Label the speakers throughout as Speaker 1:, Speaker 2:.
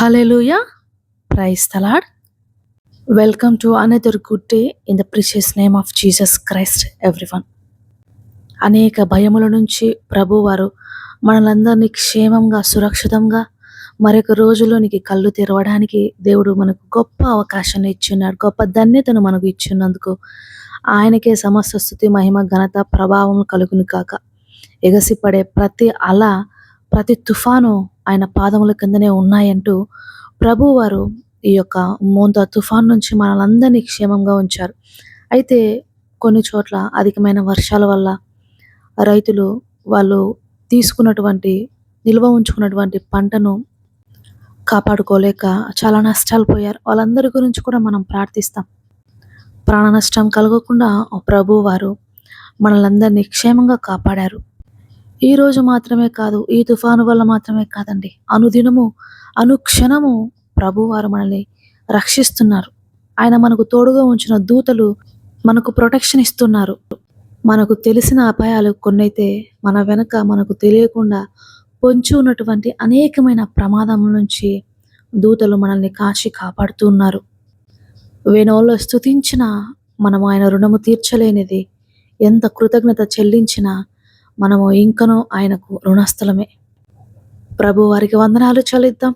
Speaker 1: Hallelujah praise తలాడ్ welcome to another good day in the precious name of Jesus Christ everyone అనేక భయముల నుంచి ప్రభువారు మనలందరినీ క్షేమంగా సురక్షితంగా మరొక రోజులోనికి కళ్ళు తెరవడానికి దేవుడు మనకు గొప్ప అవకాశాన్ని ఇచ్చున్నాడు గొప్ప ధన్యతను మనకు ఇచ్చినందుకు ఆయనకే సమస్త స్థుతి మహిమ ఘనత ప్రభావం కలుగును కాక ఎగసిపడే ప్రతి అలా ప్రతి తుఫాను ఆయన పాదముల కిందనే ఉన్నాయంటూ ప్రభువారు ఈ యొక్క మోంత తుఫాన్ నుంచి మనలందరినీ క్షేమంగా ఉంచారు. అయితే కొన్ని చోట్ల అధికమైన వర్షాల వల్ల రైతులు వాళ్ళు తీసుకున్నటువంటి నిల్వ ఉంచుకున్నటువంటి పంటను కాపాడుకోలేక చాలా నష్టాలు పోయారు. వాళ్ళందరి గురించి కూడా మనం ప్రార్థిస్తాం. ప్రాణ నష్టం కలగకుండా ప్రభు వారు మనలందరినీ క్షేమంగా కాపాడారు. ఈ రోజు మాత్రమే కాదు ఈ తుఫాను వల్ల మాత్రమే కాదండి. అనుదినము అనుక్షణము ప్రభు వారు మనల్ని రక్షిస్తున్నారు. ఆయన మనకు తోడుగా ఉంచిన దూతలు మనకు ప్రొటెక్షన్ ఇస్తున్నారు. మనకు తెలిసిన అపాయాలు కొన్నైతే మన వెనక మనకు తెలియకుండా పొంచి ఉన్నటువంటి అనేకమైన ప్రమాదం నుంచి దూతలు మనల్ని కాచి కాపాడుతూ ఉన్నారు వేణోళ్ళు స్థుతించిన ఆయన రుణము తీర్చలేనిది ఎంత కృతజ్ఞత చెల్లించినా మనము ఇంకనూ ఆయనకు రుణస్థలమే. ప్రభు వారికి వందనాలు చెల్లిద్దాం.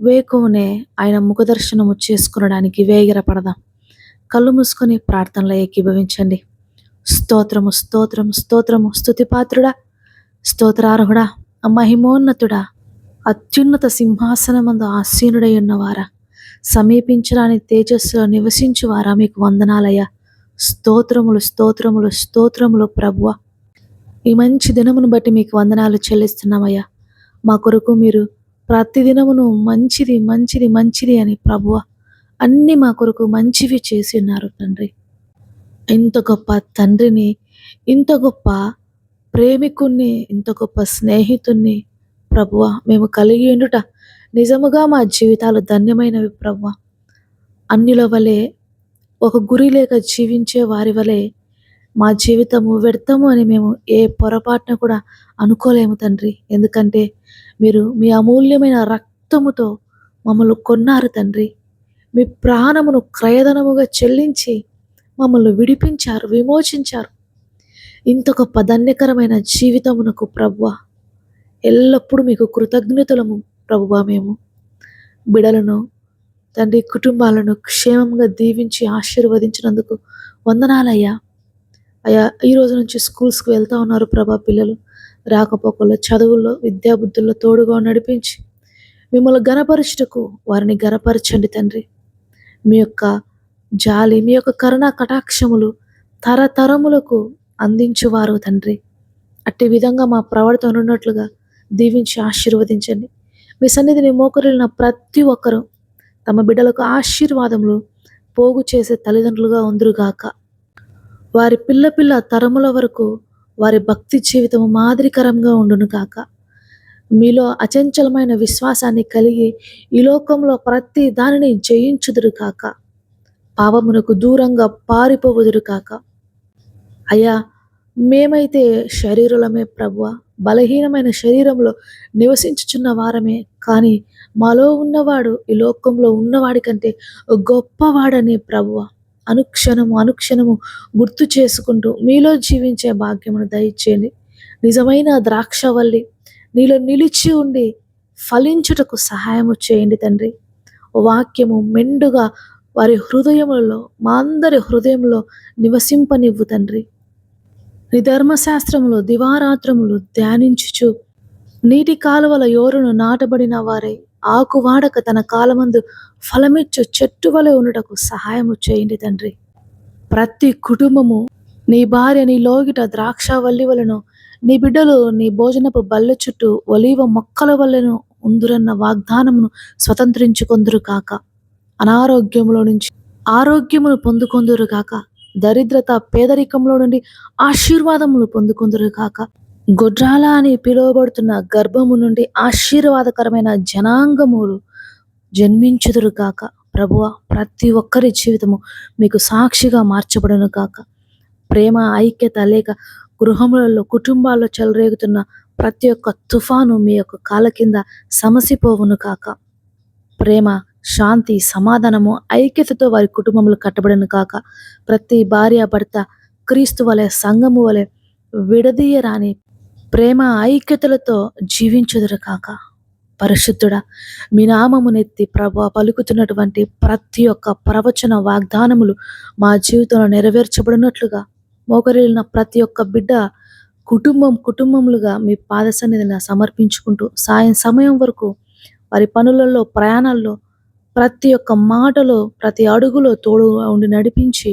Speaker 1: వేకువనే ఆయన ముఖదర్శనము చేసుకునడానికి వేగిరపడదాం. కళ్ళు మూసుకొని ప్రార్థనలో ఏకీభవించండి. స్తోత్రము స్తోత్రము స్తోత్రము. స్తుతిపాత్రుడా స్తోత్రార్హుడా మహిమోన్నతుడా అత్యున్నత సింహాసనమందు ఆసీనుడై ఉన్నవారా సమీపించరాని తేజస్సులో నివసించువారా మీకు వందనాలయ్యా. స్తోత్రములు స్తోత్రములు స్తోత్రములు ప్రభువ. ఈ మంచి దినమును బట్టి మీకు వందనాలు చెల్లిస్తున్నామయ్యా. మా కొరకు మీరు ప్రతి దినమును మంచిది మంచిది మంచిది అని ప్రభువ అన్ని మా కొరకు మంచివి చేసి ఉన్నారు తండ్రి. ఇంత గొప్ప తండ్రిని ఇంత గొప్ప ప్రేమికుణ్ణి ఇంత గొప్ప స్నేహితుణ్ణి ప్రభువ మేము కలిగి ఉండుట నిజముగా మా జీవితాలు ధన్యమైనవి ప్రభువ. అన్నిల వలె ఒక గురి లేక జీవించే వారి వలె మా జీవితము వ్యర్థము అని మేము ఏ పొరపాటున కూడా అనుకోలేము తండ్రి. ఎందుకంటే మీరు మీ అమూల్యమైన రక్తముతో మమ్మల్ని కొన్నారు తండ్రి. మీ ప్రాణమును క్రయధనముగా చెల్లించి మమ్మల్ని విడిపించారు విమోచించారు. ఇంత గొప్ప ధన్యకరమైన జీవితమునకు ప్రభువ ఎల్లప్పుడూ మీకు కృతజ్ఞతలము ప్రభువ మేము. బిడలను తండ్రి కుటుంబాలను క్షేమంగా దీవించి ఆశీర్వదించినందుకు వందనాలయ్యా. అయ్యా ఈ రోజు నుంచి స్కూల్స్కి వెళ్తా ఉన్నారు ప్రభా పిల్లలు. రాకపోకల్లో చదువుల్లో విద్యాబుద్ధుల్లో తోడుగా నడిపించి మిమ్మల్ని గనపరచుటకు వారిని గనపరచండి తండ్రి. మీ యొక్క జాలి మీ యొక్క కరుణ కటాక్షములు తరతరములకు అందించువారు తండ్రి. అట్టి విధంగా మా ప్రవర్తన ఉన్నట్లుగా దీవించి ఆశీర్వదించండి. మీ సన్నిధిని మోకరిల్లిన ప్రతి ఒక్కరూ తమ బిడ్డలకు ఆశీర్వాదములు పోగు చేసే తల్లిదండ్రులుగా ఉందరుగాక. వారి పిల్ల పిల్ల తరముల వరకు వారి భక్తి జీవితము మాదిరికరంగా ఉండును కాక మీలో అచంచలమైన విశ్వాసాన్ని కలిగి ఈ లోకంలో ప్రతి దానిని జయించుదురు కాక పాపమునకు దూరంగా పారిపోవుదురు కాక అయ్యా మేమైతే శరీరులమే ప్రభువ. బలహీనమైన శరీరంలో నివసించుచున్న వారమే. కానీ మాలో ఉన్నవాడు ఈ లోకంలో ఉన్నవాడి కంటే గొప్పవాడని ప్రభువ. అనుక్షణము అనుక్షణము గుర్తు చేసుకుంటూ మీలో జీవించే భాగ్యమును దయచేయండి. నిజమైన ద్రాక్షవల్లి నీలో నిలిచి ఉండి ఫలించుటకు సహాయము చేయండి తండ్రి. వాక్యము మెండుగా వారి హృదయములలో మా అందరి హృదయంలో నివసింపనివ్వు తండ్రి. నీ ధర్మశాస్త్రములు దివారాత్రములు ధ్యానించుచు నీటి కాలువల యోరును నాటబడిన వారై ఆకు వాడక తన కాలమందు ఫలమిచ్చు చెట్టు వలె ఉండుటకు సహాయము చేయండి తండ్రి. ప్రతి కుటుంబము నీ భార్య నీ లోగిట ద్రాక్ష వల్లివలను నీ బిడ్డలు నీ భోజనపు బల్లె చుట్టూ ఒలీవ మొక్కల వల్లను ఉందురన్న వాగ్దానమును స్వతంత్రించుకొందురు కాక. అనారోగ్యములో నుంచి ఆరోగ్యమును పొందుకొందురు కాక. దరిద్రత పేదరికంలో నుండి ఆశీర్వాదములు పొందుకొందురు కాక. గొడ్రాల అని పిలువబడుతున్న గర్భము నుండి ఆశీర్వాదకరమైన జనాంగములు జన్మించుదురు కాక ప్రభువ ప్రతి ఒక్కరి జీవితము మీకు సాక్షిగా మార్చబడును కాక ప్రేమ ఐక్యత లేక గృహములలో కుటుంబాల్లో చెలరేగుతున్న ప్రతి ఒక్క తుఫాను మీ యొక్క కాల కింద సమసిపోవును కాక ప్రేమ శాంతి సమాధానము ఐక్యతతో వారి కుటుంబములు కట్టబడిన కాక ప్రతి భార్య భర్త క్రీస్తు వలె సంఘము వలె విడదీయరాని ప్రేమ ఐక్యతలతో జీవించుదురు కాక పరిశుద్ధుడా మీ నామమునెత్తి ప్రభా పలుకుతున్నటువంటి ప్రతి ఒక్క ప్రవచన వాగ్దానములు మా జీవితంలో నెరవేర్చబడినట్లుగా మోకరిల్లిన ప్రతి ఒక్క బిడ్డ కుటుంబం కుటుంబములుగా మీ పాద సన్నిధిని సమర్పించుకుంటూ సాయం సమయం వరకు వారి పనులలో ప్రయాణాల్లో ప్రతి ఒక్క మాటలో ప్రతి అడుగులో తోడు ఉండి నడిపించి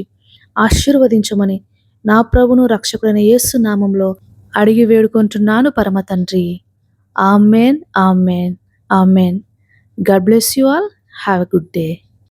Speaker 1: ఆశీర్వదించమని నా ప్రభును రక్షకుడైన యేసు నామంలో అడిగి వేడుకుంటున్నాను పరమ తండ్రి amen amen amen. God bless you all. Have a good day.